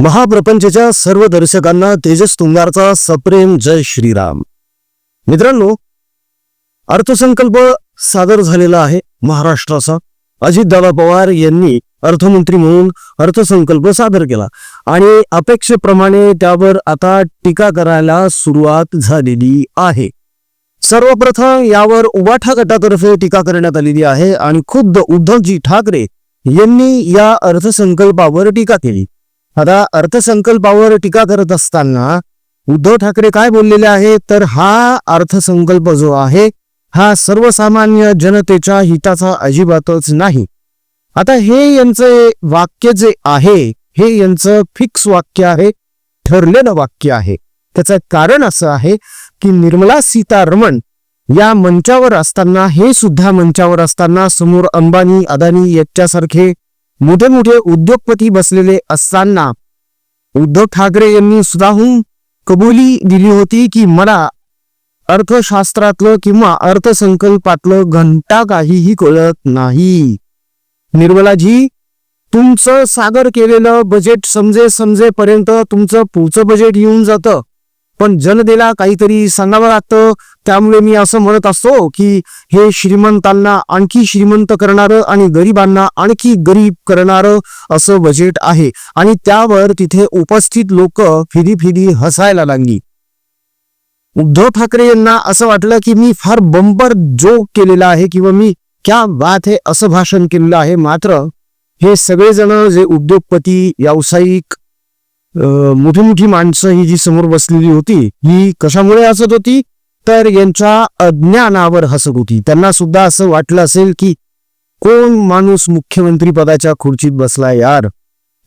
महाप्रपंचच्या सर्व दर्शकांना तेजस तुंगारचा सप्रेम जय श्रीराम. मित्रांनो अर्थसंकल्प सादर झालेला आहे महाराष्ट्राचा. अजितदादा पवार यांनी अर्थमंत्री म्हणून अर्थसंकल्प सादर केला. आणि अपेक्षेप्रमाणे त्यावर आता टीका करायला सुरुवात झालेली आहे. सर्वप्रथम यावर उबाठा गटातर्फे टीका करण्यात आलेली आहे आणि खुद्द उद्धवजी ठाकरे यांनी या अर्थसंकल्पावर टीका केली. आता अर्थसंकल्पावर टीका करत असताना उद्धव ठाकरे काय बोललेले आहे? तर हा अर्थसंकल्प जो आहे हा सर्वसामान्य जनतेच्या हिताचा अजिबातच नाही. आता हे यांचं वाक्य जे आहे हे यांचं फिक्स वाक्य आहे ठरलेलं वाक्य आहे. त्याचं कारण असं आहे की निर्मला सीतारमण या मंचावर असताना हे सुद्धा मंचावर असताना समोर अंबानी अदानी याच्यासारखे मोठे मोठे उद्योगपती बसलेले असताना उद्धव ठाकरे यांनी स्वतःहून कबुली दिली होती की मला अर्थशास्त्रातलं किंवा अर्थसंकल्पातलं घंटा काहीही कळत नाही. निर्मलाजी तुमचं सादर केलेलं बजेट समजे समजेपर्यंत तुमचं पुढचं बजेट येऊन जातं. पण जनतेला काहीतरी सांगावं लागतं. त्यामुळे मी असं म्हणत असतो की हे श्रीमंतांना आणखी श्रीमंत करणारं आणि गरिबांना आणखी गरीब करणारं असं बजेट आहे. आणि त्यावर तिथे उपस्थित लोक फिरी फिरी हसायला लागली. उद्धव ठाकरे यांना असं वाटलं की मी फार बंपर जोक केलेला आहे किंवा मी क्या बात हे असं भाषण केलेलं आहे. मात्र हे सगळेजण जे उद्योगपती व्यावसायिक मोठी मोठी माणसं ही जी समोर बसलेली होती ही कशामुळे हसत होती? तर यांच्या अज्ञानावर हसत होती. त्यांना सुद्धा असं वाटलं असेल की कोण माणूस मुख्यमंत्री पदाच्या खुर्चीत बसला यार?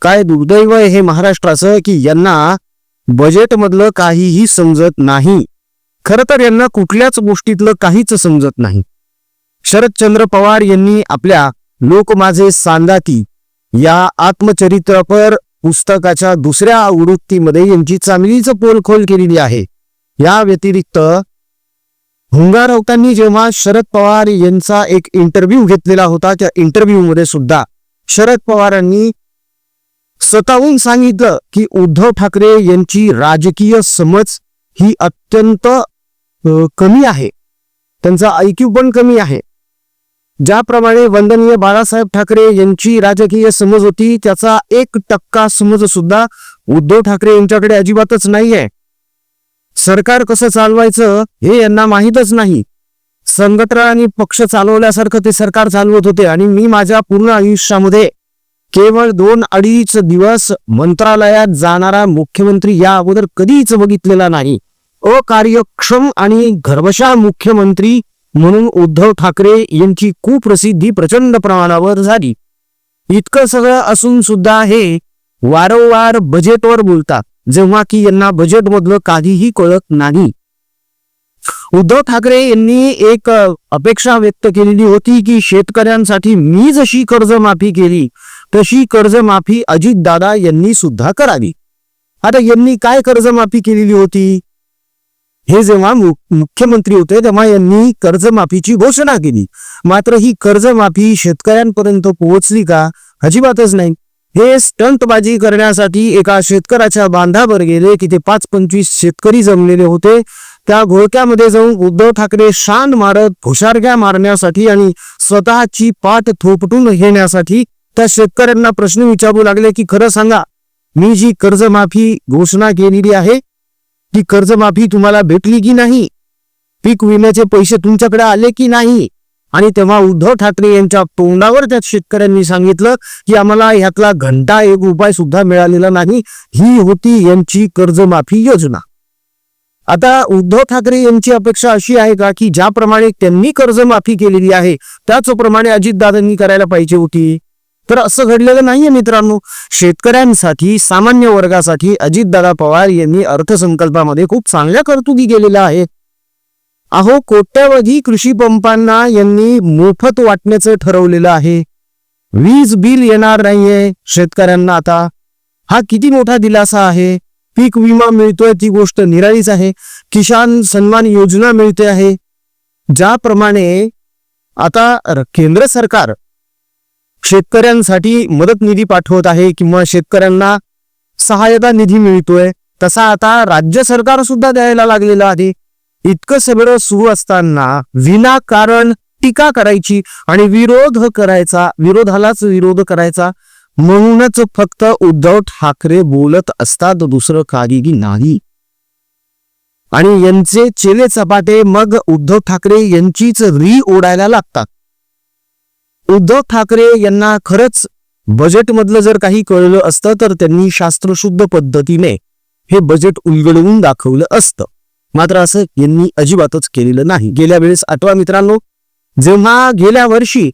काय दुर्दैव हे महाराष्ट्राचं की यांना बजेटमधलं काहीही समजत नाही. खरं तर यांना कुठल्याच गोष्टीतलं काहीच समजत नाही. शरदचंद्र पवार यांनी आपल्या लोक माझे सांदाती या आत्मचरित्रपर पुस्तकाच्या दुसऱ्या आवृत्तीमध्ये यांची चांगलीच पोलखोल केलेली आहे. या व्यतिरिक्त हुंगारवतांनी जेव्हा शरद पवार यांचा एक इंटरव्ह्यू घेतलेला होता त्या इंटरव्ह्यूमध्ये सुद्धा शरद पवारांनी स्वतःहून सांगितलं की उद्धव ठाकरे यांची राजकीय समज ही अत्यंत कमी आहे. त्यांचा ऐक्यू पण कमी आहे. ज्याप्रमाणे वंदनीय बाळासाहेब ठाकरे यांची राजकीय समज होती त्याचा एक टक्का समज सुद्धा उद्धव ठाकरे यांच्याकडे अजिबातच नाहीये. सरकार कसं चालवायचं हे यांना माहीतच नाही. संघटना आणि पक्ष चालवल्यासारखं ते सरकार चालवत होते आणि मी माझ्या पूर्ण आयुष्यामध्ये केवळ दोन अडीच दिवस मंत्रालयात जाणारा मुख्यमंत्री या अगोदर कधीच बघितलेला नाही. अकार्यक्षम आणि गर्भशा मुख्यमंत्री म्हणून उद्धव ठाकरे यांची कुप्रसिद्धी प्रचंड प्रमाणावर झाली. इतकं सगळं असून सुद्धा हे वारंवार बजेटवर बोलतात जेव्हा की यांना बजेटमधलं काहीही कळत नाही. उद्धव ठाकरे यांनी एक अपेक्षा व्यक्त केलेली होती की शेतकऱ्यांसाठी मी जशी कर्जमाफी केली तशी कर्जमाफी अजितदादा यांनी सुद्धा करावी. आता यांनी काय कर्जमाफी केलेली होती? हे जेव्हा मुख्यमंत्री होते तेव्हा यांनी कर्जमाफीची घोषणा केली. मात्र ही कर्जमाफी शेतकऱ्यांपर्यंत पोहोचली का? अजिबातच नाही. हे स्टंटबाजी करण्यासाठी एका शेतकऱ्याच्या बांधावर गेले की ते पाच पंचवीस शेतकरी जमलेले होते. त्या घोळक्यामध्ये जाऊन उद्धव ठाकरे शान मारत घोषारग्या मारण्यासाठी आणि स्वतःची पाठ थोपटून घेण्यासाठी त्या शेतकऱ्यांना प्रश्न विचारू लागले की खरं सांगा मी जी कर्जमाफी घोषणा केलेली आहे ती कर्जमाफी तुम्हाला भेटली की नाही? पीक विम्याचे पैसे तुमच्याकडे आले की नाही? आणि तेव्हा उद्धव ठाकरे यांच्या तोंडावर त्या शेतकऱ्यांनी सांगितलं की आम्हाला ह्यातला घंटा एक रुपये सुद्धा मिळालेला नाही. ही होती यांची कर्जमाफी योजना. आता उद्धव ठाकरे यांची अपेक्षा अशी आहे का की ज्याप्रमाणे त्यांनी कर्जमाफी केलेली आहे त्याचप्रमाणे अजितदादांनी करायला पाहिजे होती? तर असं घडलेलं नाहीये मित्रांनो. शेतकऱ्यांसाठी सामान्य वर्गासाठी अजितदादा पवार यांनी अर्थसंकल्पामध्ये खूप चांगल्या कर्तुकी केलेल्या आहेत. अहो कोट्यावधी कृषी पंपांना यांनी मोफत वाटण्याचं ठरवलेलं आहे. वीज बिल येणार नाहीये शेतकऱ्यांना आता. हा किती मोठा दिलासा आहे? पीक विमा मिळतोय ती गोष्ट निराळीच आहे. किसान सन्मान योजना मिळते आहे. ज्याप्रमाणे आता केंद्र सरकार शेतकऱ्यांसाठी मदत निधी पाठवत आहे किंवा शेतकऱ्यांना सहायता निधी मिळतोय तसा आता राज्य सरकार सुद्धा द्यायला लागलेलं आहे. इतकं सगळं सुरू असताना विनाकारण टीका करायची आणि विरोध करायचा विरोधालाच विरोध करायचा म्हणूनच फक्त उद्धव ठाकरे बोलत असतात दुसरं काहीही नाही. आणि यांचे चेले चपाटे मग उद्धव ठाकरे यांचीच री ओढायला लागतात. उद्धव ठाकरे यांना खरंच बजेटमधलं जर काही कळलं असतं तर त्यांनी शास्त्रशुद्ध पद्धतीने हे बजेट उलगडवून दाखवलं असतं. मात्र असं यांनी अजिबातच केलेलं नाही. गेल्या वेळेस आठवा मित्रांनो जेव्हा गेल्या वर्षी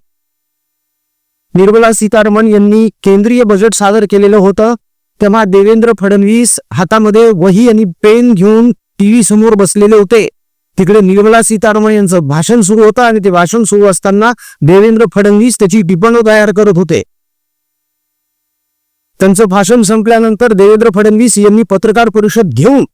निर्मला सीतारमण यांनी केंद्रीय बजेट सादर केलेलं होतं तेव्हा देवेंद्र फडणवीस हातामध्ये वही आणि पेन घेऊन टीव्ही समोर बसलेले होते. तिकडे निर्मला सीतारमण यांचं भाषण सुरू होतं आणि ते भाषण सुरू असताना देवेंद्र फडणवीस त्याची टिप्पणी तयार करत होते. त्यांचं भाषण संपल्यानंतर देवेंद्र फडणवीस यांनी पत्रकार परिषद घेऊन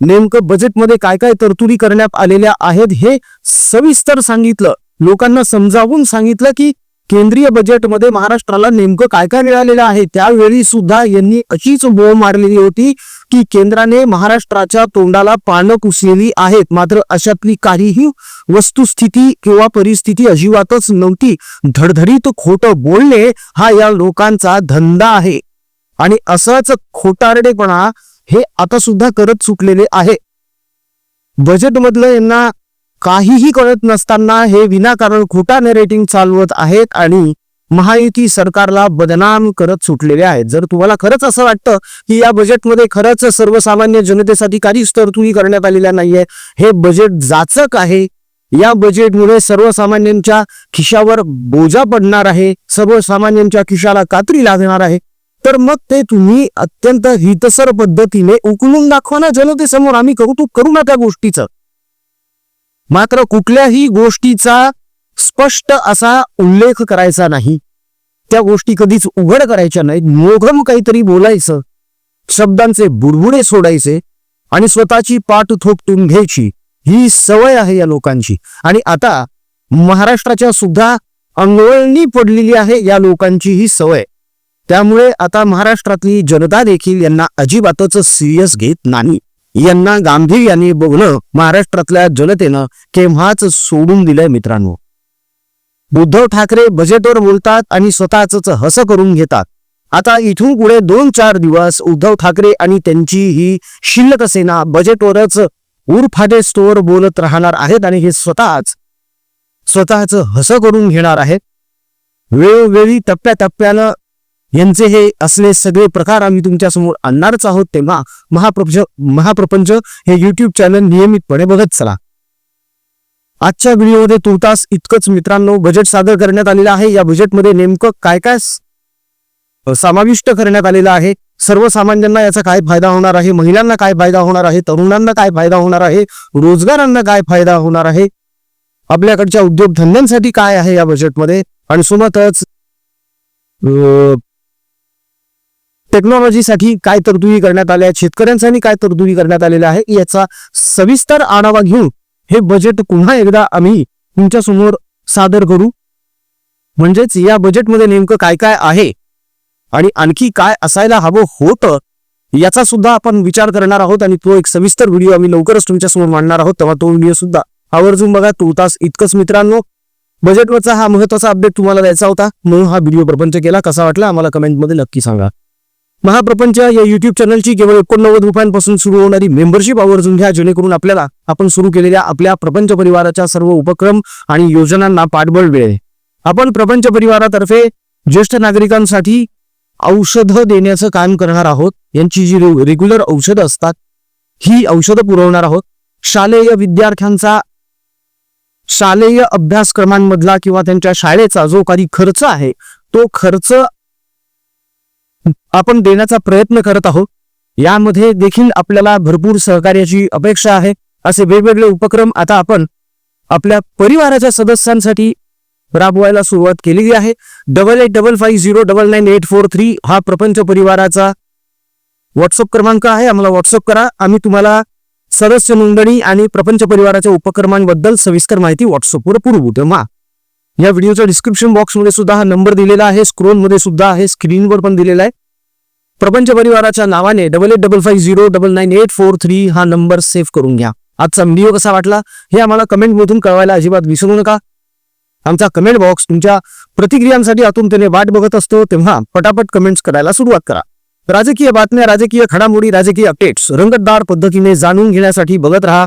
नेमकं बजेटमध्ये काय काय तरतुदी करण्यात आलेल्या आहेत हे सविस्तर सांगितलं. लोकांना समजावून सांगितलं की केंद्रीय बजेटमध्ये महाराष्ट्राला नेमकं काय काय मिळालेलं आहे त्यावेळी सुद्धा यांनी अशीच बोळ मारलेली होती. की केंद्राने महाराष्ट्राच्या तोंडाला पानं पुसलेली आहेत. मात्र अशातली काहीही वस्तुस्थिती किंवा परिस्थिती अजिबातच नव्हती. धडधडीत खोटं बोलणे हा या लोकांचा धंदा आहे. आणि असंच खोटारडेपणा हे आता सुद्धा करत चुकलेले आहे. बजेटमधलं यांना काहीही कळत नसताना हे विनाकारण खोटा नेरेटिंग चालवत आहेत आणि महायुती सरकारला बदनाम करत सुटलेले आहेत. जर तुम्हाला खरंच असं वाटतं की या बजेटमध्ये खरंच सर्वसामान्य जनतेसाठी काहीच तरतुदी करण्यात आलेल्या नाहीये हे बजेट जाचक आहे. या बजेटमुळे सर्वसामान्यांच्या खिशावर बोजा पडणार आहे सर्वसामान्यांच्या खिशाला कात्री लागणार आहे. तर मग ते तुम्ही अत्यंत हितसर पद्धतीने उकलून दाखवा ना जनतेसमोर. आम्ही कौतुक करू ना त्या गोष्टीचं. मात्र कुठल्याही गोष्टीचा स्पष्ट असा उल्लेख करायचा नाही. त्या गोष्टी कधीच उघड करायच्या नाहीत. मोघम काहीतरी बोलायचं. शब्दांचे बुडबुडे सोडायचे आणि स्वतःची पाठ थोपटून घ्यायची. ही सवय आहे या लोकांची. आणि आता महाराष्ट्राच्या सुद्धा अंगवळणी पडलेली आहे या लोकांची ही सवय. त्यामुळे आता महाराष्ट्रातली जनता देखील यांना अजिबातच सिरियस घेत नाही. यांना गांभीर्याने बघणं महाराष्ट्रातल्या जनतेनं केव्हाच सोडून दिलंय मित्रांनो. उद्धव ठाकरे बजेटवर बोलतात आणि स्वतःच हस करून घेतात. आता इथून पुढे दोन चार दिवस उद्धव ठाकरे आणि त्यांची ही शिल्लक सेना बजेटवरच उरफाटे स्टोअर बोलत राहणार आहेत आणि हे स्वतःच स्वतःच हस करून घेणार आहेत. वेळोवेळी टप्प्याटप्प्यानं यांचे हे असले सगळे प्रकार आम्ही तुमच्यासमोर आणणारच आहोत तेव्हा महाप्रपंच महाप्रपंच हे युट्यूब चॅनल नियमितपणे बघत चला. आजच्या व्हिडिओमध्ये तुर्तास इतकंच मित्रांनो बजेट सादर करण्यात आलेलं आहे. या बजेटमध्ये नेमकं काय काय समाविष्ट करण्यात आलेलं आहे? सर्वसामान्यांना याचा काय फायदा होणार आहे? महिलांना काय फायदा होणार आहे? तरुणांना काय फायदा होणार आहे? रोजगारांना काय फायदा होणार आहे? आपल्याकडच्या उद्योगधंद्यांसाठी काय आहे या बजेटमध्ये आणि सोबतच अं, टेक्नॉलॉजीसाठी काय तरतुदी करण्यात आल्या? आहेत शेतकऱ्यांसाठी काय तरतुदी करण्यात आलेल्या आहे याचा सविस्तर आढावा घेऊन हे बजेट पुन्हा एकदा आम्ही तुमच्यासमोर सादर करू. म्हणजेच या बजेटमध्ये नेमकं काय काय आहे आणि आणखी काय असायला हवं होतं याचा सुद्धा आपण विचार करणार आहोत आणि तो एक सविस्तर व्हिडिओ आम्ही लवकरच तुमच्यासमोर मांडणार आहोत. तेव्हा तो व्हिडिओ सुद्धा आवर्जून बघा तो तास इतकंच मित्रांनो. बजेटवरचा हा महत्त्वाचा अपडेट तुम्हाला द्यायचा होता. म्हणून हा व्हिडिओ प्रपंच केला. कसा वाटला? आम्हाला कमेंटमध्ये नक्की सांगा. महाप्रपंच या युट्यूब चॅनलची केवळ एकोणनव्वद रुपयांपासून सुरू होणारी मेंबरशिप आवर्जून घ्या जेणेकरून आपल्याला आपण सुरू केलेल्या आपल्या प्रपंच परिवाराच्या सर्व उपक्रम आणि योजनांना पाठबळ मिळेल. आपण प्रपंच परिवारातर्फे ज्येष्ठ नागरिकांसाठी औषधं देण्याचं काम करणार आहोत. यांची जी रे- रेग्युलर औषधं असतात ही औषधं पुरवणार आहोत. शालेय विद्यार्थ्यांचा शालेय अभ्यासक्रमांमधला किंवा त्यांच्या शाळेचा जो काही खर्च आहे तो खर्च आपण देण्याचा प्रयत्न करत आहोत. यामध्ये देखील आपल्याला भरपूर सहकार्याची अपेक्षा आहे. असे वेगवेगळे उपक्रम आता आपण आपल्या परिवाराच्या सदस्यांसाठी राबवायला सुरुवात केलेली आहे. Double eight double five zero double nine eight four three हा प्रपंच परिवाराचा व्हॉट्सअप क्रमांक आहे. आम्हाला व्हॉट्सअप करा. आम्ही तुम्हाला सदस्य नोंदणी आणि प्रपंच परिवाराच्या उपक्रमांबद्दल सविस्तर माहिती व्हॉट्सअपवर पुरवू तेव्हा या व्हिडिओच्या डिस्क्रिप्शन बॉक्समध्ये सुद्धा हा नंबर दिलेला आहे. स्क्रोलमध्ये सुद्धा आहे. स्क्रीनवर पण दिलेला आहे. प्रपंच परिवाराच्या नावाने double eight double five zero double nine eight four three हा नंबर सेव्ह करून घ्या. आजचा व्हिडिओ कसा वाटला? हे आम्हाला कमेंटमधून कळवायला अजिबात विसरू नका. आमचा कमेंट बॉक्स तुमच्या प्रतिक्रियांसाठी आतुरतेने वाट बघत असतो. तेव्हा पटापट कमेंट्स करायला सुरुवात करा. राजकीय बातम्या राजकीय खडामोडी राजकीय अपडेट्स रंगतदार पद्धतीने जाणून घेण्यासाठी बघत राहा.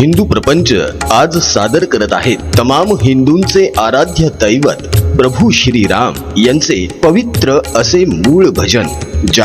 हिंदू प्रपंच आज सादर करत आहेत. तमाम हिंदूंचे आराध्य दैवत प्रभू श्रीराम यांचे पवित्र असे मूळ भजन ज्या